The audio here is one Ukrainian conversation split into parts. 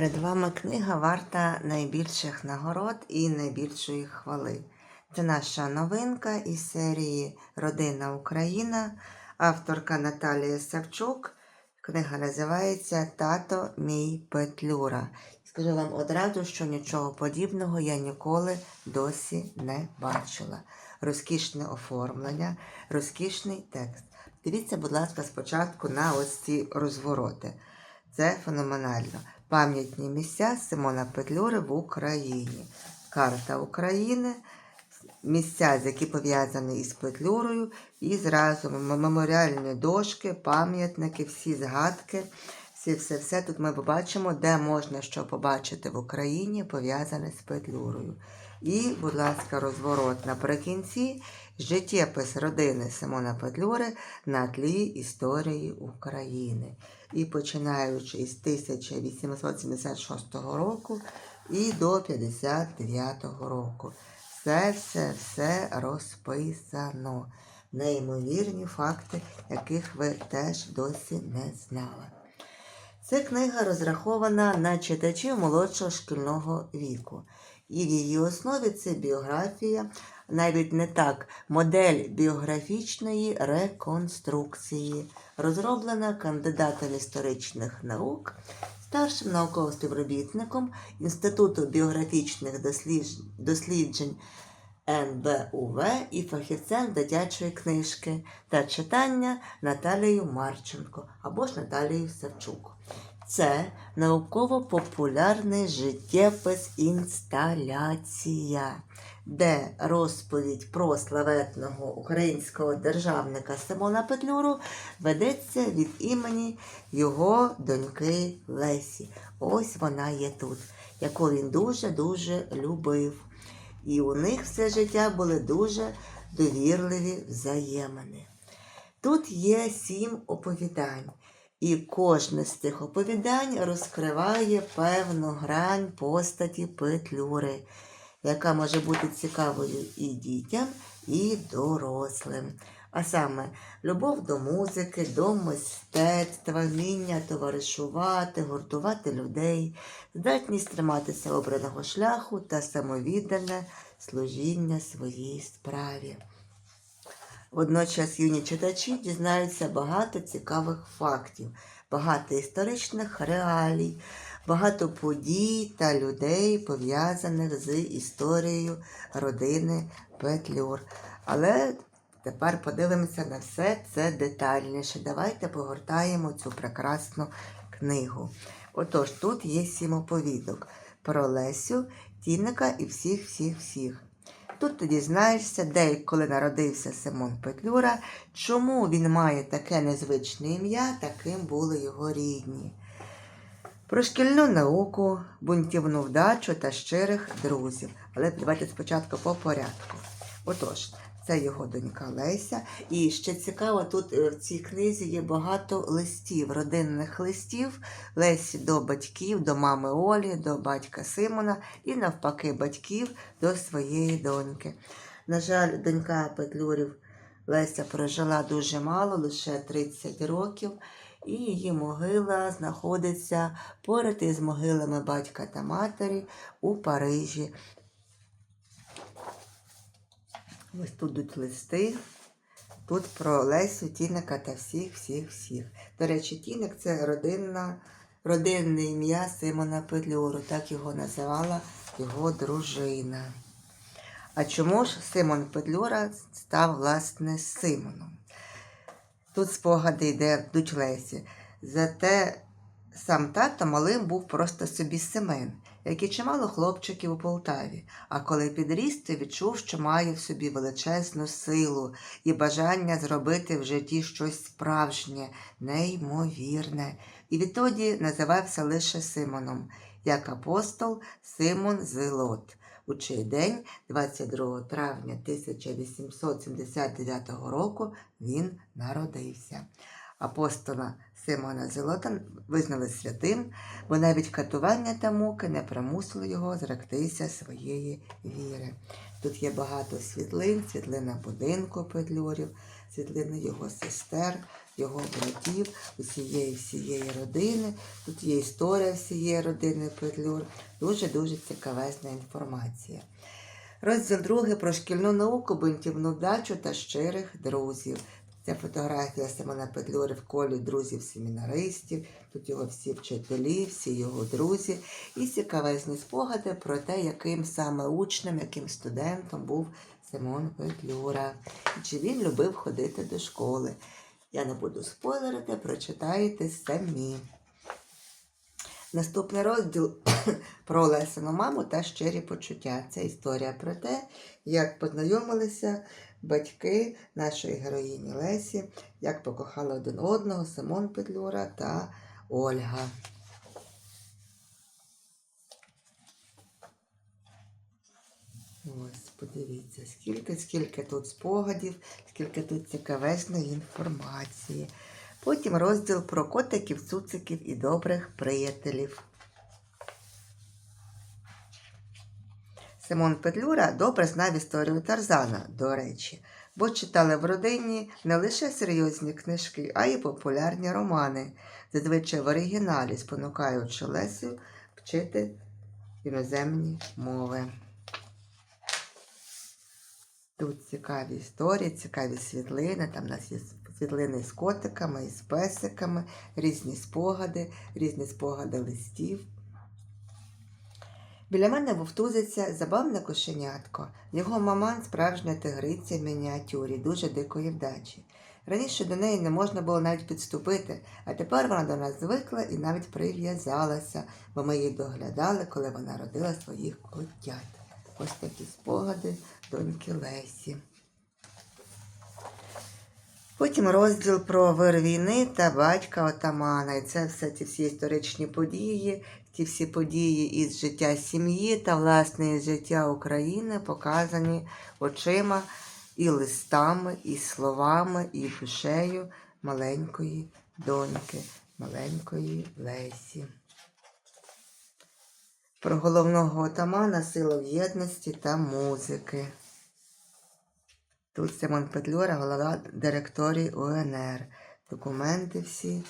Перед вами книга варта найбільших нагород і найбільшої хвали. Це наша новинка із серії Родина Україна, авторка Наталія Савчук. Книга називається Тато мій Петлюра. Скажу вам одразу, що нічого подібного я ніколи досі не бачила. Розкішне оформлення, розкішний текст. Дивіться, будь ласка, спочатку на ось ці розвороти. Це феноменально. Пам'ятні місця Симона Петлюри в Україні. Карта України, місця, які пов'язані із Петлюрою, і зразу меморіальні дошки, пам'ятники, всі згадки. Всі, все, все тут ми побачимо, де можна що побачити в Україні, пов'язане з Петлюрою. І, будь ласка, розворот наприкінці життєпис родини Симона Петлюри на тлі історії України. І починаючи із 1876 року і до 59 року. Все, все, все розписано. Неймовірні факти, яких ви теж досі не знали. Ця книга розрахована на читачів молодшого шкільного віку. І в її основі це біографія, навіть не так, модель біографічної реконструкції, розроблена кандидатом історичних наук, старшим науковим співробітником Інституту біографічних досліджень, НБУВ і фахівцем дитячої книжки та читання Наталією Марченко або ж Наталією Савчук. Це науково-популярний життєпис інсталяція, де розповідь про славетного українського державника Симона Петлюру ведеться від імені його доньки Лесі. Ось вона є тут, яку він дуже-дуже любив. І у них все життя були дуже довірливі взаємини. Тут є сім оповідань, і кожне з цих оповідань розкриває певну грань постаті Петлюри, яка може бути цікавою і дітям, і дорослим. А саме любов до музики, до мистецтва, вміння товаришувати, гуртувати людей, здатність триматися обраного шляху та самовіддане служіння своїй справі. Водночас юні читачі дізнаються багато цікавих фактів, багато історичних реалій, багато подій та людей, пов'язаних з історією родини Петлюр. Але тепер подивимося на все це детальніше. Давайте погортаємо цю прекрасну книгу. Отож, тут є сім оповідок про Лесю, Тіника і всіх, всіх, всіх. Тут ти дізнаєшся, де і коли народився Симон Петлюра, чому він має таке незвичне ім'я, таким були його рідні. Про шкільну науку, бунтівну вдачу та щирих друзів. Але давайте спочатку по порядку. Отож, це його донька Леся. І ще цікаво, тут е, в цій книзі є багато листів, родинних листів Лесі до батьків, до мами Олі, до батька Симона і навпаки батьків до своєї доньки. На жаль, донька Петлюрів Леся прожила дуже мало, лише 30 років, і її могила знаходиться поряд із могилами батька та матері у Парижі. Ось тут йдуть листи. Тут про Лесю, Тіника та всіх, всіх, всіх. До речі, Тіник це родинна, родинне ім'я Симона Петлюру, так його називала його дружина. А чому ж Симон Петлюра став, власне, Симоном? Тут спогади йде йдуть Лесі. Зате сам тато малим був просто собі Семен, як і чимало хлопчиків у Полтаві. А коли підріс, то відчув, що має в собі величезну силу і бажання зробити в житті щось справжнє, неймовірне. І відтоді називався лише Симоном, як апостол Симон Зелот. У чий день, 22 травня 1879 року, він народився. Апостола Симона Зелота визнали святим, бо навіть катування та муки не примусили його зректися своєї віри. Тут є багато світлин, світлина будинку Петлюрів, світлини його сестер, його братів, усієї всієї родини. Тут є історія всієї родини Петлюр. Дуже-дуже цікавезна інформація. Розділ другий про шкільну науку, бунтівну вдачу та щирих друзів. Це фотографія Симона Петлюри в колі друзів-семінаристів. Тут його всі вчителі, всі його друзі. І цікавезні спогади про те, яким саме учнем, яким студентом був Симон Петлюра. Чи він любив ходити до школи. Я не буду спойлерити, прочитаєте самі. Наступний розділ про Лесину маму та щирі почуття. Це історія про те, як познайомилися батьки нашої героїні Лесі, як покохали один одного Симон Петлюра та Ольга. Ось, подивіться, скільки, скільки тут спогадів, скільки тут цікавесної інформації. Потім розділ про котиків, цуциків і добрих приятелів. Симон Петлюра добре знав історію Тарзана, до речі, бо читали в родині не лише серйозні книжки, а й популярні романи, зазвичай в оригіналі, спонукаючи Лесю вчити іноземні мови. Тут цікаві історії, цікаві світлини. Там у нас є світлини з котиками і з песиками, різні спогади, різні спогади листів. Біля мене вовтузиться забавне кошенятко. Його маман справжня тигриця в мініатюрі, дуже дикої вдачі. Раніше до неї не можна було навіть підступити, а тепер вона до нас звикла і навіть прив'язалася, бо ми її доглядали, коли вона родила своїх котят. Ось такі спогади доньки Лесі. Потім розділ про вир війни та батька отамана. І це все ті всі історичні події, ті всі події із життя сім'ї та власне із життя України показані очима і листами, і словами, і душею маленької доньки, маленької Лесі. Про головного отамана сила в єдності та музики. Тут Симон Петлюра, голова директорії УНР. Документи всі,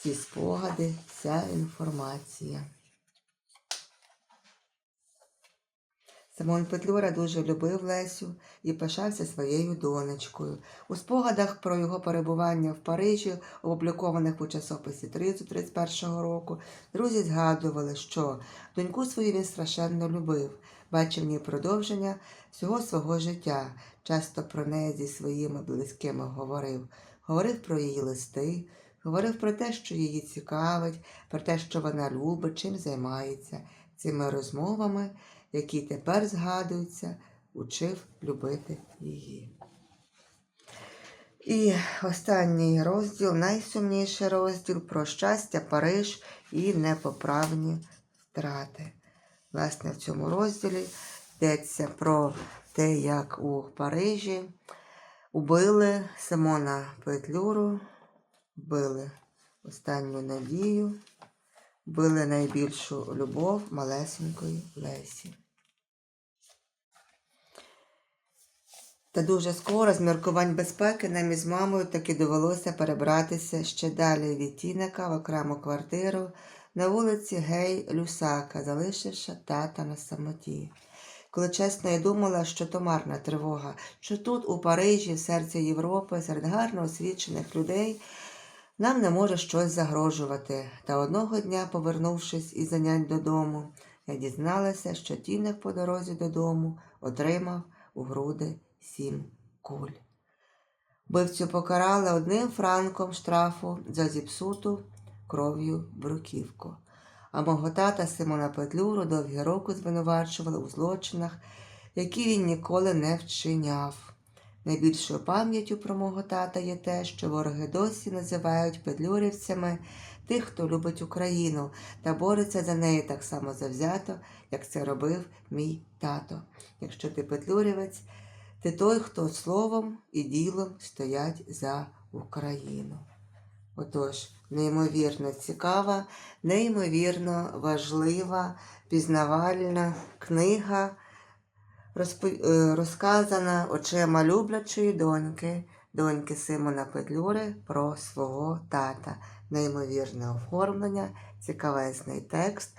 всі спогади, вся інформація. Симон Петлюра дуже любив Лесю і пишався своєю донечкою. У спогадах про його перебування в Парижі, опублікованих у часописі Тризу 31-го року, друзі згадували, що доньку свою він страшенно любив, бачив в ній продовження всього свого життя, часто про неї зі своїми близькими говорив. Говорив про її листи, говорив про те, що її цікавить, про те, що вона любить, чим займається. Цими розмовами, які тепер згадуються, учив любити її. І останній розділ, найсумніший розділ про щастя, Париж і непоправні втрати. Власне, в цьому розділі йдеться про те, як у Парижі убили Симона Петлюру, вбили останню надію, вбили найбільшу любов малесенької Лесі. Та дуже скоро з міркувань безпеки нам із мамою таки довелося перебратися ще далі від Тіника в окрему квартиру на вулиці Гей Люсака, залишивши тата на самоті. Коли чесно, я думала, що то марна тривога, що тут, у Парижі, в серці Європи, серед гарно освічених людей, нам не може щось загрожувати. Та одного дня, повернувшись із занять додому, я дізналася, що тінок по дорозі додому отримав у груди сім куль. Бивцю покарали одним франком штрафу за зіпсуту кров'ю бруківку. А мого тата Симона Петлюру довгі роки звинувачували у злочинах, які він ніколи не вчиняв. Найбільшою пам'яттю про мого тата є те, що вороги досі називають петлюрівцями тих, хто любить Україну та бореться за неї так само завзято, як це робив мій тато. Якщо ти петлюрівець, ти той, хто словом і ділом стоять за Україну. Отож, неймовірно цікава, неймовірно важлива, пізнавальна книга, розпо- е, розказана очима люблячої доньки доньки Симона Петлюри про свого тата. Неймовірне оформлення, цікавезний текст,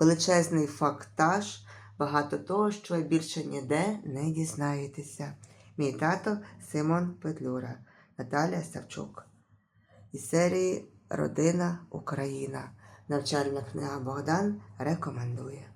величезний фактаж, багато того, що більше ніде не дізнаєтеся. Мій тато Симон Петлюра, Наталія Савчук. Із серії Родина Україна. Навчальна книга Богдан рекомендує.